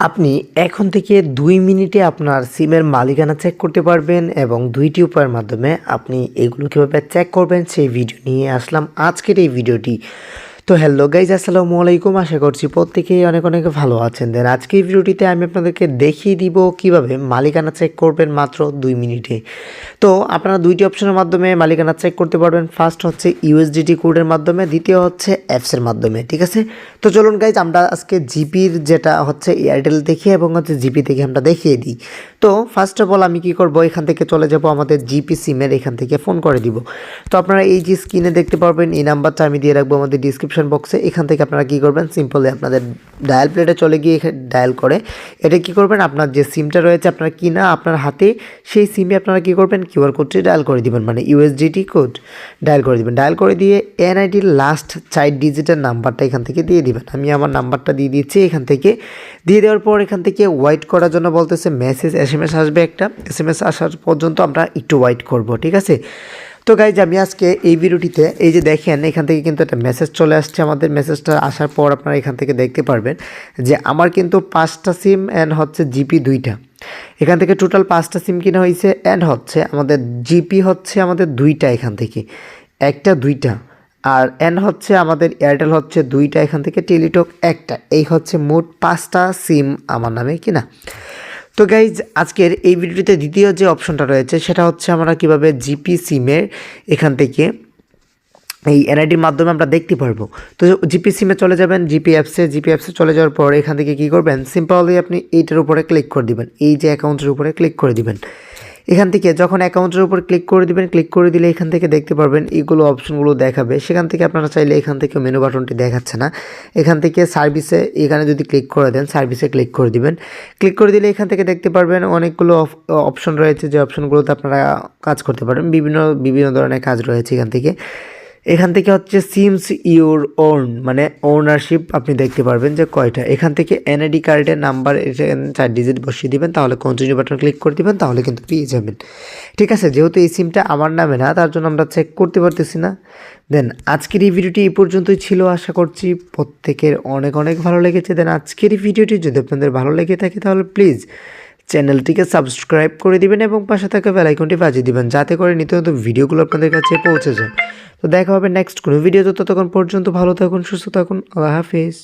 আপনি এখন থেকে দুই মিনিটে আপনার সিমের মালিকানা চেক করতে পারবেন এবং দুইটি উপায়ের মাধ্যমে আপনি এগুলো কীভাবে চেক করবেন সেই ভিডিও নিয়ে আসলাম। আজকের এই ভিডিওটি তো হ্যালো গাইজ আসসালামু আলাইকুম। আশা করছি প্রত্যেকেই অনেক অনেক ভালো আছেন। দেন আজকে এই ভিডিওটিতে আমি আপনাদেরকে দেখিয়ে দিব কীভাবে মালিকানা চেক করবেন মাত্র দুই মিনিটে। তো আপনারা দুইটি অপশনের মাধ্যমে মালিকানা চেক করতে পারবেন। ফার্স্ট হচ্ছে ইউএসডিটি কোডের মাধ্যমে, দ্বিতীয় হচ্ছে অ্যাপসের মাধ্যমে, ঠিক আছে? তো চলুন গাইজ আমরা আজকে জিপির যেটা হচ্ছে এয়ারটেল দেখি এবং হচ্ছে জিপি থেকে আমরা দেখিয়ে দিই। তো ফার্স্ট অফ অল আমি কি করব? এখান থেকে চলে যাব আমাদের জিপি সিমের এখান থেকে ফোন করে দিব। তো আপনারা এই যে স্ক্রিনে দেখতে পারবেন, এই নাম্বারটা আমি দিয়ে রাখব আমাদের ডিসক্রিপশন বক্সে এখান থেকে আপনারা কি করবেন? সিম্পলি আপনাদের ডায়াল প্লেটে চলে গিয়ে ডায়াল করে, এটা কি করবেন? আপনার যে সিমটা রয়েছে, আপনার কি না আপনার হাতে, সেই সিমে আপনারা কি করবেন? কিউআর কোডটি ডায়াল করে দিবেন মানে ইউএসডিটি কোড ডায়াল করে দিবেন। ডায়াল করে দিয়ে এনআইডির লাস্ট চার ডিজিটের নাম্বারটা এখান থেকে দিয়ে দিবেন। আমি আমার নাম্বারটা দিয়ে দিচ্ছি এখান থেকে। দিয়ে দেওয়ার পর এখান থেকে ওয়াইট করার জন্য বলতেছে মেসেজ এস আসবে একটা। এস আসার পর্যন্ত আমরা একটু ওয়াইট করব, ঠিক আছে? তো গাইজ আমি আজকে এই ভিডিওটিতে এই যে দেখেন, এখান থেকে কিন্তু একটা মেসেজ চলে আসছে আমাদের। মেসেজটা আসার পর আপনারা এখান থেকে দেখতে পারবেন যে আমার কিন্তু পাঁচটা সিম অ্যান্ড হচ্ছে জিপি দুইটা। এখান থেকে টোটাল পাঁচটা সিম কিনা হয়েছে অ্যান্ড হচ্ছে আমাদের জিপি হচ্ছে আমাদের দুইটা এখান থেকে। একটা, দুইটা। আর এন হচ্ছে আমাদের এয়ারটেল হচ্ছে দুইটা এখান থেকে টেলিটক একটা। এই হচ্ছে মোট পাঁচটা সিম আমার নামে কিনা। তো গাইজ আজকের এই ভিডিওতে দ্বিতীয় যে অপশনটা রয়েছে, সেটা হচ্ছে আমরা কীভাবে জিপি সিমের এখান থেকে এই এনআইডির মাধ্যমে আমরা দেখতে পারব। তো জিপি সিমে চলে যাবেন জিপি অ্যাপসে জিপি অ্যাপসে চলে যাওয়ার পর এখান থেকে কী করবেন? সিম্পলি আপনি এইটার উপরে ক্লিক করে দিবেন, এই যে অ্যাকাউন্টের উপরে ক্লিক করে দিবেন। এখান থেকে যখন অ্যাকাউন্টের উপর ক্লিক করে দিবেন, ক্লিক করে দিলে এখান থেকে দেখতে পারবেন এইগুলো অপশনগুলো দেখাবে। সেখান থেকে আপনারা চাইলে এখান থেকে মেনু বাটনটি দেখাচ্ছে না। এখান থেকে সার্ভিসে, এখানে যদি ক্লিক করে দেন, সার্ভিসে ক্লিক করে দিবেন। ক্লিক করে দিলে এখান থেকে দেখতে পারবেন অনেকগুলো অপশন রয়েছে যে অপশনগুলোতে আপনারা কাজ করতে পারেন বিভিন্ন বিভিন্ন ধরনের কাজ রয়েছে এখান থেকে। এখান থেকে হচ্ছে সিমস ইউর ওন মানে ওনারশিপ আপনি দেখতে পারবেন যে কয়টা। এখান থেকে এনআইডি কার্ডের নাম্বার চার ডিজিট বসিয়ে দিবেন, তাহলে কন্টিনিউ বাটন ক্লিক করে দিবেন, তাহলে কিন্তু পেয়ে যাবেন। ঠিক আছে, যেহেতু এই সিমটা আমার নামে না, তার জন্য আমরা চেক করতে পারতেছি না। দেন আজকের এই ভিডিওটি এই পর্যন্তই ছিল, আশা করছি প্রত্যেকের অনেক অনেক ভালো লেগেছে। দেন আজকের এই ভিডিওটি যদি আপনাদের ভালো লেগে থাকে, তাহলে প্লিজ চ্যানেলটিকে সাবস্ক্রাইব করে দিবেন এবং পাশে থাকা বেলাইকনটি বাজিয়ে দিবেন, যাতে করে নিত্য নতুন ভিডিওগুলো আপনাদের কাছে পৌঁছে যায়। তো দেখা হবে নেক্সট কোনো ভিডিওতে ততক্ষণ পর্যন্ত ভালো থাকুন, সুস্থ থাকুন, আল্লাহ হাফিজ।